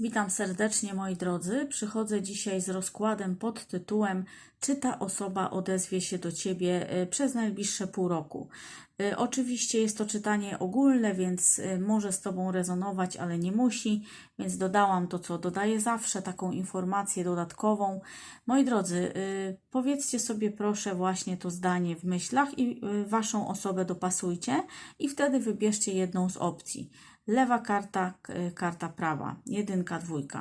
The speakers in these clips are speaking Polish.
Witam serdecznie moi drodzy. Przychodzę dzisiaj z rozkładem pod tytułem Czy ta osoba odezwie się do Ciebie e, przez najbliższe pół roku? E, Oczywiście jest to czytanie ogólne, więc e, może z Tobą rezonować, ale nie musi, więc dodałam to, co dodaję zawsze, taką informację dodatkową. Moi drodzy, powiedzcie sobie proszę właśnie to zdanie w myślach i Waszą osobę dopasujcie i wtedy wybierzcie jedną z opcji. Lewa karta, karta prawa, jedynka, dwójka.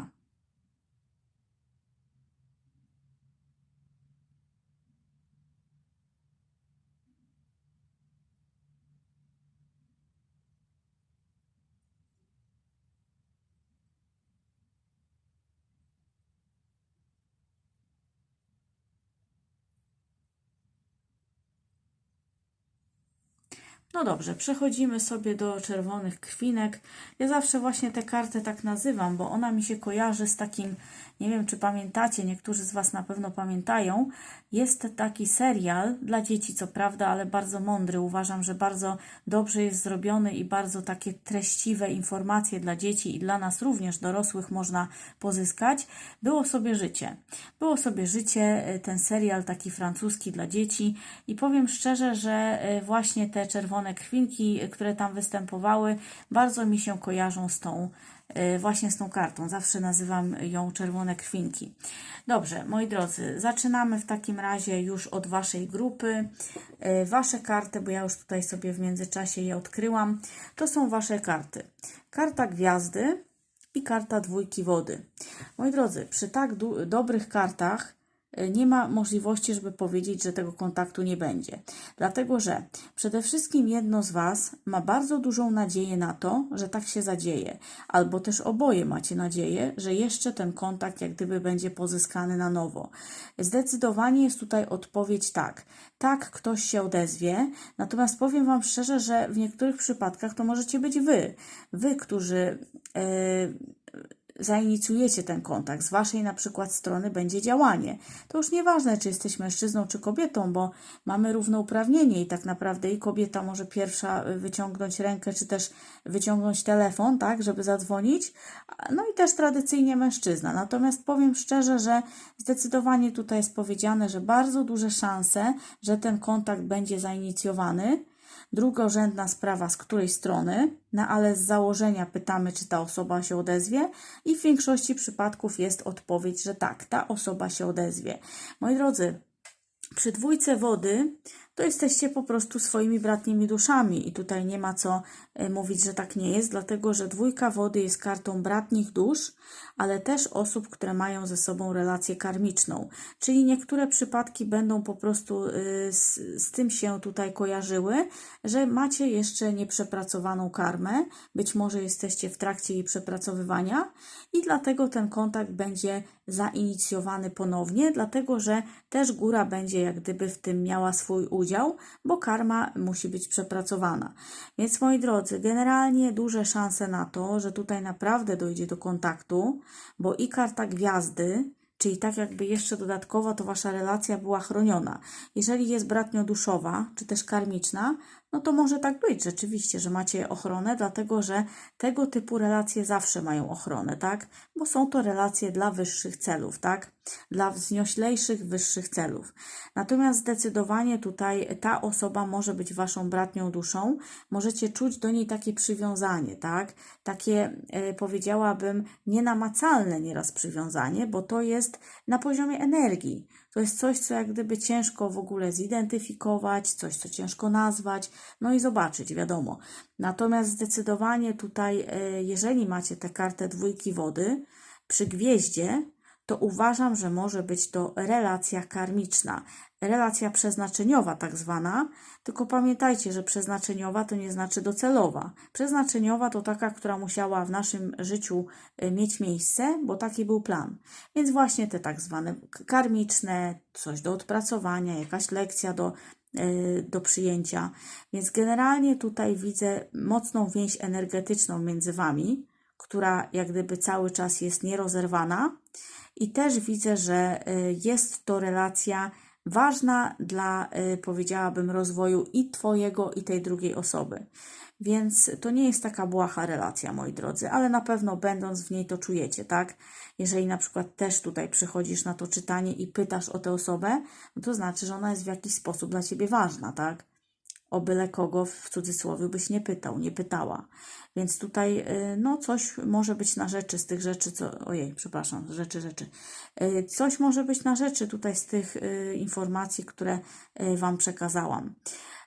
No dobrze, przechodzimy sobie do czerwonych krwinek. Ja zawsze właśnie tę kartę tak nazywam, bo ona mi się kojarzy z takim, nie wiem czy pamiętacie, niektórzy z Was na pewno pamiętają. Jest taki serial dla dzieci, co prawda, ale bardzo mądry. Uważam, że bardzo dobrze jest zrobiony i bardzo takie treściwe informacje dla dzieci i dla nas również, dorosłych, można pozyskać. Było sobie życie. Było sobie życie, e, ten serial taki francuski dla dzieci i powiem szczerze, że e, właśnie te czerwone krwinki, e, które tam występowały, bardzo mi się kojarzą z tą e, właśnie z tą kartą. Zawsze nazywam ją czerwone krwinki. Dobrze, moi drodzy, zaczynamy w takim razie już od Waszej grupy. E, Wasze karty, bo ja już tutaj sobie w międzyczasie je odkryłam, to są Wasze karty. Karta gwiazdy i karta dwójki wody. Moi drodzy, przy tak dobrych kartach nie ma możliwości, żeby powiedzieć, że tego kontaktu nie będzie. Dlatego, że przede wszystkim jedno z Was ma bardzo dużą nadzieję na to, że tak się zadzieje, albo też oboje macie nadzieję, że jeszcze ten kontakt jak gdyby będzie pozyskany na nowo. Zdecydowanie jest tutaj odpowiedź tak. Tak, ktoś się odezwie, natomiast powiem Wam szczerze, że w niektórych przypadkach to możecie być Wy. Wy, którzy. Yy, zainicjujecie ten kontakt, z waszej na przykład strony będzie działanie. To już nieważne, czy jesteś mężczyzną, czy kobietą, bo mamy równouprawnienie i tak naprawdę i kobieta może pierwsza y, wyciągnąć rękę, czy też wyciągnąć telefon, tak, żeby zadzwonić, no i też tradycyjnie mężczyzna. Natomiast powiem szczerze, że zdecydowanie tutaj jest powiedziane, że bardzo duże szanse, że ten kontakt będzie zainicjowany. Drugorzędna sprawa z której strony, no ale z założenia pytamy, czy ta osoba się odezwie, i w większości przypadków jest odpowiedź, że tak, ta osoba się odezwie. Moi drodzy, przy dwójce wody to jesteście po prostu swoimi bratnimi duszami i tutaj nie ma co e, mówić, że tak nie jest, dlatego że dwójka wody jest kartą bratnich dusz, ale też osób, które mają ze sobą relację karmiczną. Czyli niektóre przypadki będą po prostu y, z, z tym się tutaj kojarzyły, że macie jeszcze nieprzepracowaną karmę, być może jesteście w trakcie jej przepracowywania i dlatego ten kontakt będzie zainicjowany ponownie, dlatego że też góra będzie jak gdyby w tym miała swój udział, bo karma musi być przepracowana. Więc moi drodzy, generalnie duże szanse na to, że tutaj naprawdę dojdzie do kontaktu, bo i karta gwiazdy, Czyli tak jakby jeszcze dodatkowo to wasza relacja była chroniona. Jeżeli jest bratnio-duszowa, czy też karmiczna, no to może tak być rzeczywiście, że macie ochronę, dlatego że tego typu relacje zawsze mają ochronę, tak? Bo są to relacje dla wyższych celów, tak? Dla wznioślejszych, wyższych celów. Natomiast zdecydowanie tutaj ta osoba może być waszą bratnią duszą, możecie czuć do niej takie przywiązanie, tak? Takie e, powiedziałabym nienamacalne nieraz przywiązanie, bo to jest na poziomie energii. To jest coś, co jak gdyby ciężko w ogóle zidentyfikować, coś, co ciężko nazwać, no i zobaczyć, wiadomo. Natomiast zdecydowanie tutaj, e, jeżeli macie tę kartę dwójki wody przy gwieździe, to uważam, że może być to relacja karmiczna, relacja przeznaczeniowa, tak zwana. Tylko pamiętajcie, że przeznaczeniowa to nie znaczy docelowa. Przeznaczeniowa to taka, która musiała w naszym życiu y, mieć miejsce, bo taki był plan. Więc właśnie te tak zwane karmiczne, coś do odpracowania, jakaś lekcja do, y, do przyjęcia. Więc generalnie tutaj widzę mocną więź energetyczną między wami, która jak gdyby cały czas jest nierozerwana. I też widzę, że y, jest to relacja ważna dla, y, powiedziałabym, rozwoju i Twojego, i tej drugiej osoby. Więc to nie jest taka błaha relacja, moi drodzy, ale na pewno będąc w niej to czujecie, tak? Jeżeli na przykład też tutaj przychodzisz na to czytanie i pytasz o tę osobę, no to znaczy, że ona jest w jakiś sposób dla ciebie ważna, tak? O byle kogo w cudzysłowie byś nie pytał, nie pytała. Więc tutaj, y, no, coś może być na rzeczy z tych rzeczy, co. Ojej, przepraszam, rzeczy, rzeczy. Y, Coś może być na rzeczy tutaj z tych y, informacji, które Wam przekazałam.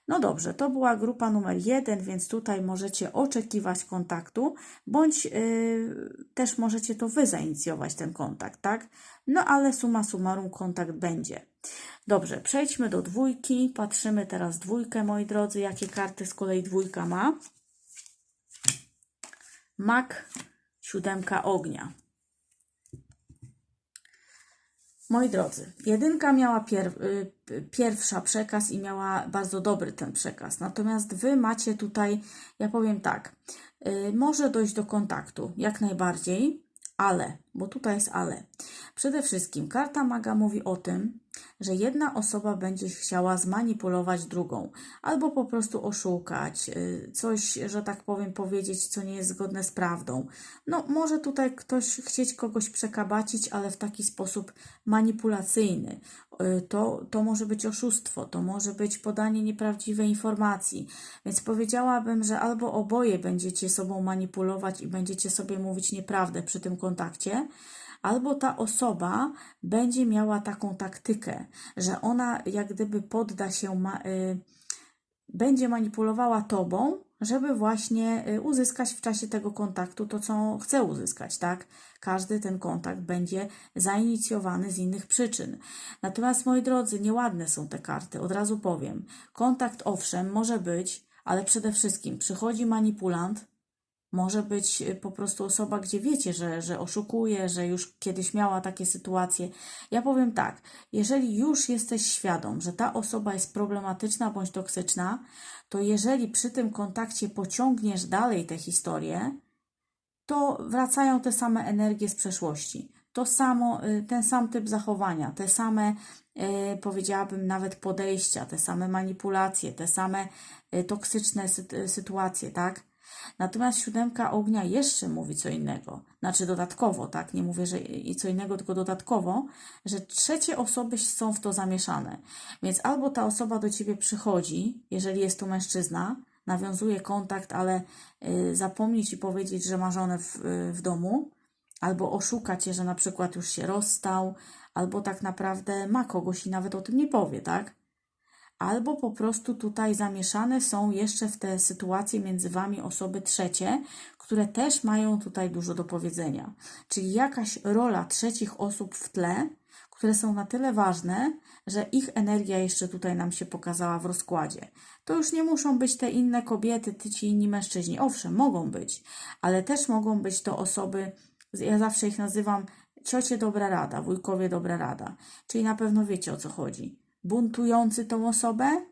No dobrze, to była grupa numer jeden, więc tutaj możecie oczekiwać kontaktu, bądź y, też możecie to Wy zainicjować ten kontakt, tak? No ale suma summarum kontakt będzie. Dobrze, przejdźmy do dwójki. Patrzymy teraz dwójkę, moi drodzy, jakie karty z kolei dwójka ma. Mak, siódemka ognia. Moi drodzy, jedynka miała pier, y, pierwsza przekaz i miała bardzo dobry ten przekaz. Natomiast wy macie tutaj, ja powiem tak, y, może dojść do kontaktu, jak najbardziej, ale, bo tutaj jest ale. Przede wszystkim karta maga mówi o tym, że jedna osoba będzie chciała zmanipulować drugą, albo po prostu oszukać, y, coś, że tak powiem, powiedzieć, co nie jest zgodne z prawdą. No, może tutaj ktoś chcieć kogoś przekabacić, ale w taki sposób manipulacyjny. Y, To, to może być oszustwo, to może być podanie nieprawdziwej informacji. Więc powiedziałabym, że albo oboje będziecie sobą manipulować i będziecie sobie mówić nieprawdę przy tym kontakcie, albo ta osoba będzie miała taką taktykę, że ona jak gdyby podda się, ma, y, będzie manipulowała tobą, żeby właśnie y, uzyskać w czasie tego kontaktu to, co chce uzyskać, tak? Każdy ten kontakt będzie zainicjowany z innych przyczyn. Natomiast, moi drodzy, nieładne są te karty, od razu powiem. Kontakt owszem może być, ale przede wszystkim przychodzi manipulant, może być y, po prostu osoba, gdzie wiecie, że, że oszukuje, że już kiedyś miała takie sytuacje. Ja powiem tak, jeżeli już jesteś świadom, że ta osoba jest problematyczna bądź toksyczna, to jeżeli przy tym kontakcie pociągniesz dalej tę historię, to wracają te same energie z przeszłości. To samo, y, ten sam typ zachowania, te same, y, powiedziałabym, nawet podejścia, te same manipulacje, te same toksyczne sy- sytuacje, tak? Natomiast siódemka ognia jeszcze mówi co innego. Znaczy dodatkowo, tak? Nie mówię, że i co innego, tylko dodatkowo, że trzecie osoby są w to zamieszane. Więc albo ta osoba do ciebie przychodzi, jeżeli jest to mężczyzna, nawiązuje kontakt, ale y, zapomni ci powiedzieć, że ma żonę w, y, w domu, albo oszuka cię, że na przykład już się rozstał, albo tak naprawdę ma kogoś i nawet o tym nie powie, tak? Albo po prostu tutaj zamieszane są jeszcze w te sytuacje między wami osoby trzecie, które też mają tutaj dużo do powiedzenia. Czyli jakaś rola trzecich osób w tle, które są na tyle ważne, że ich energia jeszcze tutaj nam się pokazała w rozkładzie. To już nie muszą być te inne kobiety, ty ci inni mężczyźni. Owszem, mogą być, ale też mogą być to osoby, ja zawsze ich nazywam ciocie dobra rada, wujkowie dobra rada. Czyli na pewno wiecie o co chodzi buntujący tą osobę,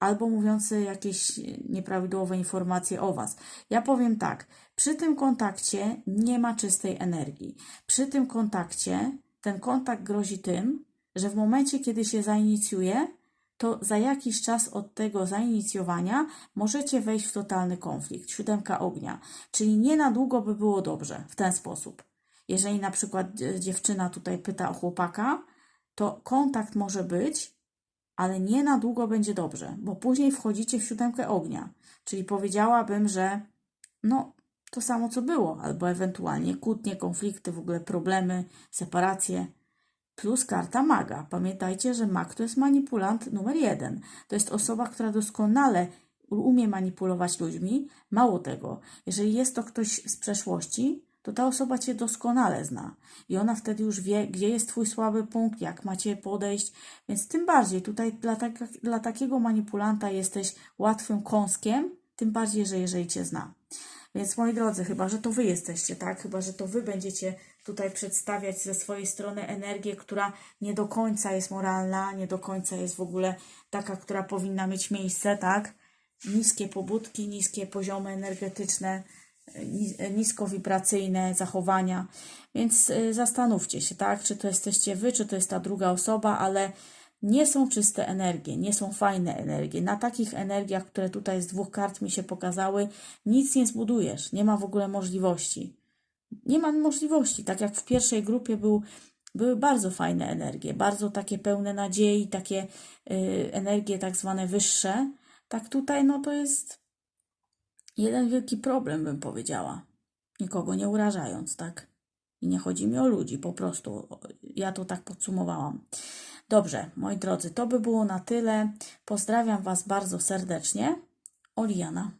albo mówiący jakieś nieprawidłowe informacje o Was. Ja powiem tak, przy tym kontakcie nie ma czystej energii. Przy tym kontakcie ten kontakt grozi tym, że w momencie, kiedy się zainicjuje, to za jakiś czas od tego zainicjowania możecie wejść w totalny konflikt. Siódemka ognia. Czyli nie na długo by było dobrze w ten sposób. Jeżeli na przykład e, dziewczyna tutaj pyta o chłopaka, to kontakt może być, ale nie na długo będzie dobrze, bo później wchodzicie w siódemkę ognia. Czyli powiedziałabym, że no to samo co było, albo ewentualnie kłótnie, konflikty, w ogóle problemy, separacje. Plus karta maga. Pamiętajcie, że mag to jest manipulant numer jeden. To jest osoba, która doskonale umie manipulować ludźmi. Mało tego, jeżeli jest to ktoś z przeszłości, to ta osoba cię doskonale zna i ona wtedy już wie, gdzie jest twój słaby punkt, jak macie podejść, więc tym bardziej tutaj dla, tak, dla takiego manipulanta jesteś łatwym kąskiem, tym bardziej, że jeżeli cię zna. Więc moi drodzy, chyba, że to wy jesteście, tak? Chyba, że to wy będziecie tutaj przedstawiać ze swojej strony energię, która nie do końca jest moralna, nie do końca jest w ogóle taka, która powinna mieć miejsce, tak? Niskie pobudki, niskie poziomy energetyczne, niskowibracyjne zachowania. Więc y, zastanówcie się, tak? Czy to jesteście wy, czy to jest ta druga osoba, ale nie są czyste energie, nie są fajne energie. Na takich energiach, które tutaj z dwóch kart mi się pokazały, nic nie zbudujesz, nie ma w ogóle możliwości. Nie ma możliwości. Tak jak w pierwszej grupie był, były bardzo fajne energie, bardzo takie pełne nadziei, takie y, energie tak zwane wyższe. Tak tutaj, no to jest jeden wielki problem, bym powiedziała. Nikogo nie urażając, tak? I nie chodzi mi o ludzi, po prostu. Ja to tak podsumowałam. Dobrze, moi drodzy, to by było na tyle. Pozdrawiam Was bardzo serdecznie. Oliana.